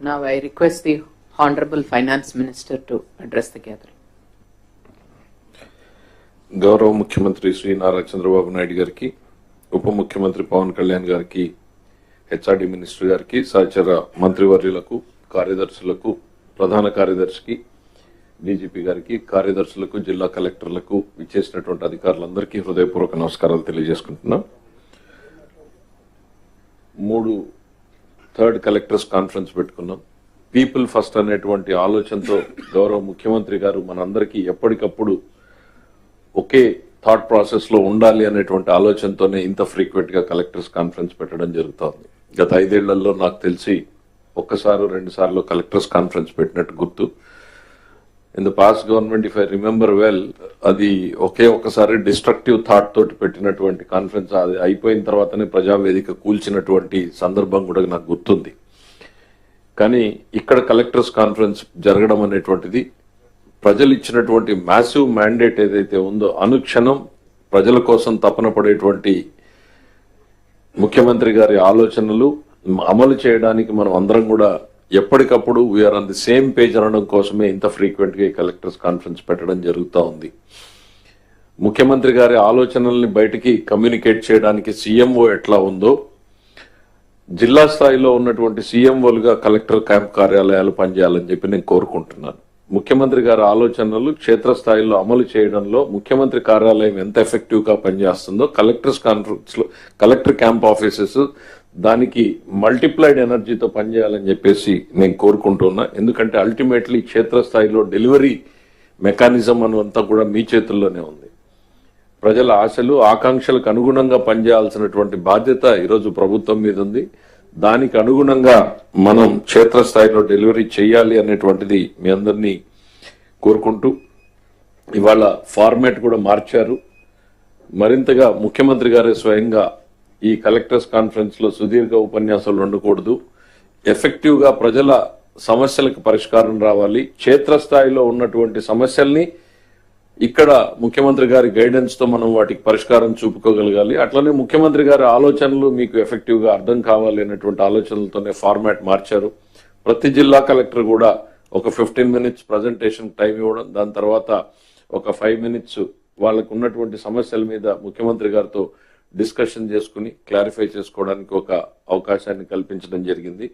Now I request the Honorable Finance Minister to address the gathering. గౌరవ ముఖ్యమంత్రి శ్రీ నారా చంద్రబాబు నాయుడు గారికి ఉప ముఖ్యమంత్రి పవన్ కళ్యాణ్ గారికి హెచ్ఆర్డి మినిస్టర్ గారికి సహచర మంత్రివర్యులకు కార్యదర్శులకు ప్రధాన కార్యదర్శికి డీజీపీ గారికి కార్యదర్శులకు జిల్లా కలెక్టర్లకు ఇచ్చేసినటువంటి అధికారులందరికీ హృదయపూర్వక నమస్కారాలు తెలియజేసుకుంటున్నాం మూడు థర్డ్ కలెక్టర్స్ కాన్ఫరెన్స్ పెట్టుకున్నాం. పీపుల్ ఫస్ట్ అనేటువంటి ఆలోచనతో గౌరవ ముఖ్యమంత్రి గారు మనందరికీ ఎప్పటికప్పుడు ఒకే థాట్ ప్రాసెస్లో ఉండాలి అనేటువంటి ఆలోచనతోనే ఇంత ఫ్రీక్వెంట్గా కలెక్టర్స్ కాన్ఫరెన్స్ పెట్టడం జరుగుతోంది. గత ఐదేళ్ళలో నాకు తెలిసి ఒక్కసారి రెండు సార్లు కలెక్టర్స్ కాన్ఫరెన్స్ పెట్టినట్టు గుర్తు. In the past government if I remember well అది ఒకే ఒక్కసారి డిస్ట్రక్టివ్ థాట్ తోటి పెట్టినటువంటి కాన్ఫరెన్స్ అది అయిపోయిన తర్వాతనే ప్రజావేదిక కూల్చినటువంటి సందర్భం కూడా నాకు గుర్తుంది. కానీ ఇక్కడ కలెక్టర్స్ కాన్ఫరెన్స్ జరగడం అనేటువంటిది ప్రజలు ఇచ్చినటువంటి మ్యాసివ్ మ్యాండేట్ ఏదైతే ఉందో అనుక్షణం ప్రజల కోసం తపన పడేటువంటి ముఖ్యమంత్రి గారి ఆలోచనలు అమలు చేయడానికి మనం అందరం కూడా ఎప్పటికప్పుడు we are on the same page అనడం కోసమే ఇంత ఫ్రీక్వెంట్గా ఈ కలెక్టర్స్ కాన్ఫరెన్స్ పెట్టడం జరుగుతూ ఉంది. ముఖ్యమంత్రి గారి ఆలోచనల్ని బయటికి కమ్యూనికేట్ చేయడానికి సీఎంఓ ఎట్లా ఉందో జిల్లా స్థాయిలో ఉన్నటువంటి సీఎంఓలుగా కలెక్టర్ క్యాంప్ కార్యాలయాలు పనిచేయాలని చెప్పి నేను కోరుకుంటున్నాను. ముఖ్యమంత్రి గారి ఆలోచనలు క్షేత్రస్థాయిలో అమలు చేయడంలో ముఖ్యమంత్రి కార్యాలయం ఎంత ఎఫెక్టివ్గా పనిచేస్తుందో కలెక్టర్స్ కాన్ఫరెన్స్లో కలెక్టర్ క్యాంప్ ఆఫీసెస్ దానికి మల్టిప్లైడ్ ఎనర్జీతో పనిచేయాలని చెప్పేసి నేను కోరుకుంటున్నా. ఎందుకంటే అల్టిమేట్లీ క్షేత్రస్థాయిలో డెలివరీ మెకానిజం అనంతా కూడా మీ చేతుల్లోనే ఉంది. ప్రజల ఆశలు ఆకాంక్షలకు అనుగుణంగా పనిచేయాల్సినటువంటి బాధ్యత ఈరోజు ప్రభుత్వం మీద ఉంది. దానికి అనుగుణంగా మనం క్షేత్రస్థాయిలో డెలివరీ చేయాలి అనేటువంటిది మీ అందరినీ కోరుకుంటూ ఇవాళ ఫార్మాట్ కూడా మార్చారు. మరింతగా ముఖ్యమంత్రి గారే స్వయంగా ఈ కలెక్టర్స్ కాన్ఫరెన్స్లో సుదీర్ఘ ఉపన్యాసాలు ఉండకూడదు. ఎఫెక్టివ్గా ప్రజల సమస్యలకు పరిష్కారం రావాలి. క్షేత్రస్థాయిలో ఉన్నటువంటి సమస్యల్ని ఇక్కడ ముఖ్యమంత్రి గారి గైడెన్స్తో మనం వాటికి పరిష్కారం చూపుకోగలగాలి. అట్లనే ముఖ్యమంత్రి గారి ఆలోచనలు మీకు ఎఫెక్టివ్గా అర్థం కావాలి అనేటువంటి ఆలోచనలతోనే ఫార్మాట్ మార్చారు. ప్రతి జిల్లా కలెక్టర్ కూడా ఒక ఫిఫ్టీన్ మినిట్స్ ప్రజెంటేషన్ టైం ఇవ్వడం దాని తర్వాత ఒక ఫైవ్ మినిట్స్ వాళ్ళకు ఉన్నటువంటి సమస్యల మీద ముఖ్యమంత్రి గారితో డిస్కషన్ చేసుకుని క్లారిఫై చేసుకోవడానికి ఒక అవకాశాన్ని కల్పించడం జరిగింది.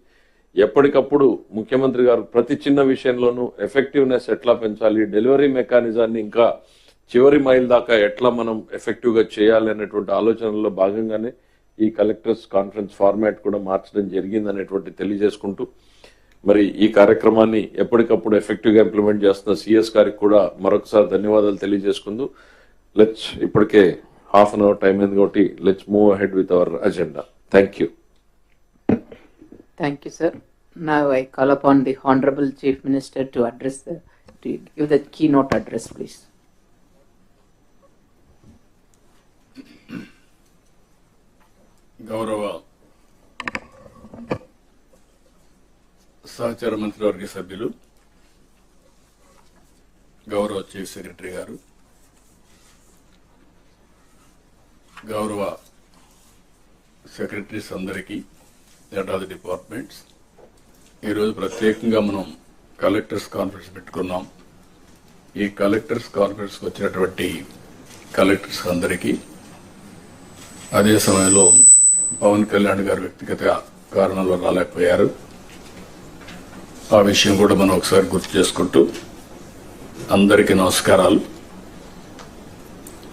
ఎప్పటికప్పుడు ముఖ్యమంత్రి గారు ప్రతి చిన్న విషయంలోనూ ఎఫెక్టివ్నెస్ ఎట్లా పెంచాలి డెలివరీ మెకానిజాన్ని ఇంకా చివరి మైల్ దాకా ఎట్లా మనం ఎఫెక్టివ్గా చేయాలి అనేటువంటి ఆలోచనలో భాగంగానే ఈ కలెక్టర్స్ కాన్ఫరెన్స్ ఫార్మాట్ కూడా మార్చడం జరిగింది అనేటువంటి తెలియజేసుకుంటూ మరి ఈ కార్యక్రమాన్ని ఎప్పటికప్పుడు ఎఫెక్టివ్గా ఇంప్లిమెంట్ చేస్తున్న సిఎస్ గారికి కూడా మరొకసారి ధన్యవాదాలు తెలియజేసుకుంటూ లెట్స్ ఇప్పటికే హాఫ్ అన్ అవర్ టైం అయింది కాబట్టి let's move ahead with our agenda thank you thank you sir now I call up the honourable chief minister to address keynote address please గౌరవ సహచార మంత్రివర్గ సభ్యులు గౌరవ చీఫ్ సెక్రటరీ గారు గౌరవ సెక్రటరీస్ అందరికీ హెడ్ ఆఫ్ ది డిపార్ట్మెంట్స్. ఈరోజు ప్రత్యేకంగా మనం కలెక్టర్స్ కాన్ఫరెన్స్ పెట్టుకున్నాం. ఈ కలెక్టర్స్ కాన్ఫరెన్స్కి వచ్చినటువంటి కలెక్టర్స్ అందరికీ అదే సమయంలో పవన్ కళ్యాణ్ గారు వ్యక్తిగత కారణంలో రాలేకపోయారు. ఆ విషయం కూడా మనం ఒకసారి గుర్తు చేసుకుంటూ అందరికీ నమస్కారాలు.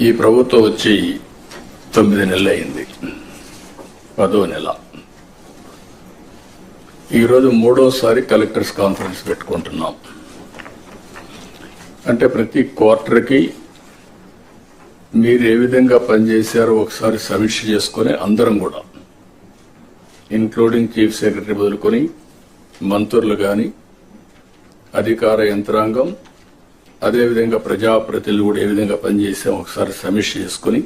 ఈ ప్రభుత్వం వచ్చి తొమ్మిది నెలలు అయింది. పదో నెల. ఈరోజు మూడోసారి కలెక్టర్స్ కాన్ఫరెన్స్ పెట్టుకుంటున్నాం. అంటే ప్రతి క్వార్టర్కి మీరు ఏ విధంగా పనిచేశారో ఒకసారి సమీక్ష చేసుకొని అందరం కూడా ఇన్క్లూడింగ్ చీఫ్ సెక్రటరీ మొదలుకొని మంత్రులు కానీ అధికార యంత్రాంగం అదేవిధంగా ప్రజాప్రతినిధులు కూడా ఏ విధంగా పనిచేసాం ఒకసారి సమీక్ష చేసుకుని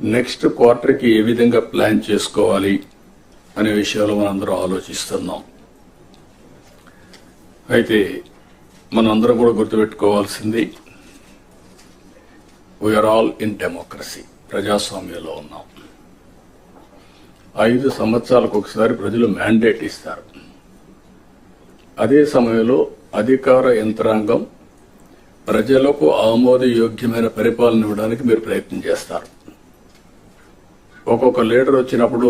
నెక్స్ట్ క్వార్టర్కి ఏ విధంగా ప్లాన్ చేసుకోవాలి అనే విషయాలు మనందరం ఆలోచిస్తున్నాం. అయితే మనందరం కూడా గుర్తుపెట్టుకోవాల్సింది వీఆర్ ఆల్ ఇన్ డెమోక్రసీ ప్రజాస్వామ్యంలో ఉన్నాం. ఐదు సంవత్సరాలకు ఒకసారి ప్రజలు మ్యాండేట్ ఇస్తారు. అదే సమయంలో అధికార యంత్రాంగం ప్రజలకు ఆమోదయోగ్యమైన పరిపాలన ఇవ్వడానికి మీరు ప్రయత్నం చేస్తారు. ఒక్కొక్క లీడర్ వచ్చినప్పుడు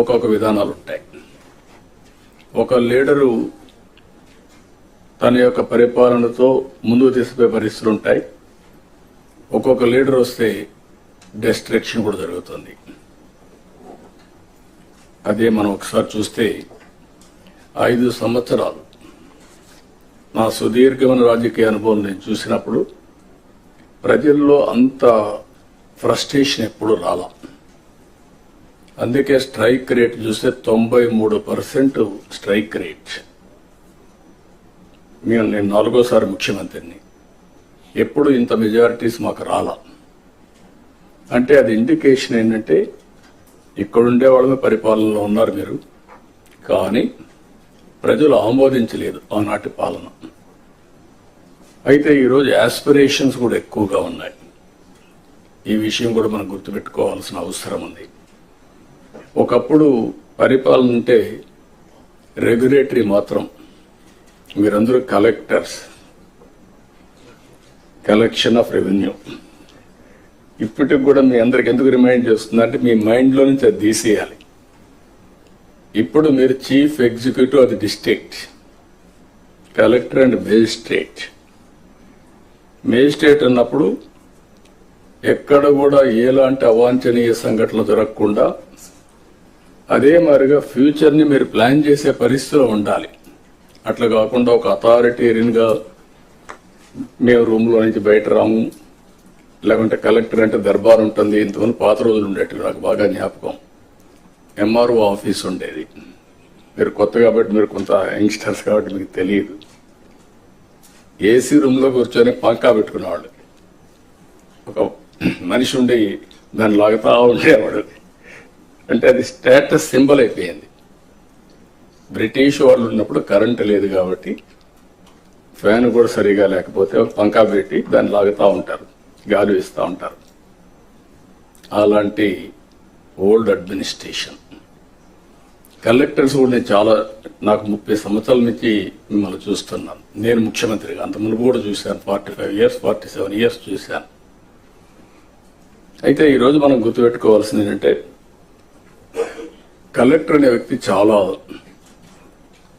ఒక్కొక్క విధానాలు ఉంటాయి. ఒక లీడరు తన యొక్క పరిపాలనతో ముందుకు తీసుకుపోయే పరిస్థితులు ఉంటాయి. ఒక్కొక్క లీడర్ వస్తే డెస్ట్రక్షన్ కూడా జరుగుతుంది. అదే మనం ఒకసారి చూస్తే ఐదు సంవత్సరాలు నా సుదీర్ఘమైన రాజకీయ అనుభవం నేను చూసినప్పుడు ప్రజల్లో అంత ఫ్రస్ట్రేషన్ ఎప్పుడు రాలా. అందుకే స్ట్రైక్ రేట్ చూస్తే తొంభై మూడు పర్సెంట్ స్ట్రైక్ రేట్. మేము నేను నాలుగోసారి ముఖ్యమంత్రిని. ఎప్పుడు ఇంత మెజారిటీస్ మాకు రాలా. అంటే అది ఇండికేషన్ ఏంటంటే ఇక్కడుండే వాళ్ళమే పరిపాలనలో ఉన్నారు మీరు. కానీ ప్రజలు ఆమోదించలేదు ఆనాటి పాలన. అయితే ఈరోజు యాస్పిరేషన్స్ కూడా ఎక్కువగా ఉన్నాయి. ఈ విషయం కూడా మనం గుర్తుపెట్టుకోవాల్సిన అవసరం ఉంది. ఒకప్పుడు పరిపాలన అంటే రెగ్యులేటరీ మాత్రం మీరందరూ కలెక్టర్స్. Collection of revenue. ఇప్పటికి కూడా మీ అందరికి ఎందుకు రిమైండ్ చేస్తుందంటే మీ మైండ్లో నుంచి అది తీసేయాలి. ఇప్పుడు మీరు చీఫ్ ఎగ్జిక్యూటివ్ అది district collector and magistrate. Magistrate అన్నప్పుడు ఎక్కడ కూడా ఎలాంటి అవాంఛనీయ సంఘటనలు జరగకుండా అదే మాదిరిగా ఫ్యూచర్ని మీరు ప్లాన్ చేసే పరిస్థితిలో ఉండాలి. అట్లా కాకుండా ఒక అథారిటేరియన్గా మేము రూమ్లో నుంచి బయట రాము. లేకుంటే కలెక్టర్ అంటే దర్బార్ ఉంటుంది. ఇంతమంది పాత రోజులు ఉండేవి నాకు బాగా జ్ఞాపకం. ఎంఆర్ఓ ఆఫీస్ ఉండేది. మీరు కొత్త కాబట్టి మీరు కొంత యంగ్స్టర్స్ కాబట్టి మీకు తెలియదు. ఏసీ రూమ్లో కూర్చొని పంకా పెట్టుకునేవాళ్ళు. ఒక మనిషి ఉండి దాన్ని లాగుతా ఉండేవాడు. అంటే అది స్టేటస్ సింబల్ అయిపోయింది. బ్రిటిష్ వాళ్ళు ఉన్నప్పుడు కరెంట్ లేదు కాబట్టి ఫ్యాన్ కూడా సరిగా లేకపోతే పంకా పెట్టి దాన్ని లాగుతూ ఉంటారు గాలి వేస్తూ ఉంటారు. అలాంటి ఓల్డ్ అడ్మినిస్ట్రేషన్ కలెక్టర్స్ కూడా నేను చాలా నాకు ముప్పై సంవత్సరాల నుంచి మిమ్మల్ని చూస్తున్నాను. నేను ముఖ్యమంత్రిగా అంత మునుపు కూడా చూశాను forty five years forty seven years చూశాను. అయితే ఈరోజు మనం గుర్తుపెట్టుకోవాల్సింది ఏంటంటే కలెక్టర్ అనే వ్యక్తి చాలా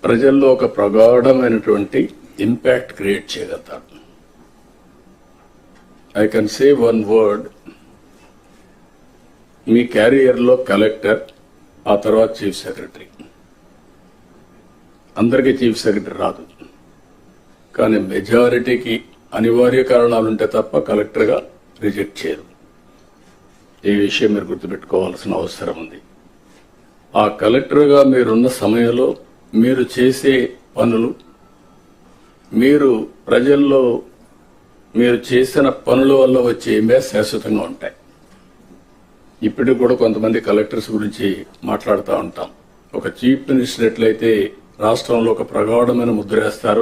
ప్రజల్లో ఒక ప్రగాఢమైనటువంటి ఇంపాక్ట్ క్రియేట్ చేయగలుగుతాడు. I can say one word మీ క్యారియర్లో కలెక్టర్ ఆ తర్వాత చీఫ్ సెక్రటరీ. అందరికీ చీఫ్ సెక్రటరీ రాదు. కానీ మెజారిటీకి అనివార్య కారణాలు ఉంటే తప్ప కలెక్టర్గా రిజెక్ట్ చేయరు. ఈ విషయం మీరు గుర్తుపెట్టుకోవాల్సిన అవసరం ఉంది. ఆ కలెక్టర్గా మీరున్న సమయంలో మీరు చేసే పనులు మీరు ప్రజల్లో మీరు చేసిన పనుల వల్ల వచ్చే ఇమేజ్ శాశ్వతంగా ఉంటాయి. ఇప్పటికి కూడా కొంతమంది కలెక్టర్స్ గురించి మాట్లాడుతూ ఉంటాం. ఒక చీఫ్ మినిస్టర్ ఎట్లయితే రాష్ట్రంలో ఒక ప్రగాఢమైన ముద్ర వేస్తారు.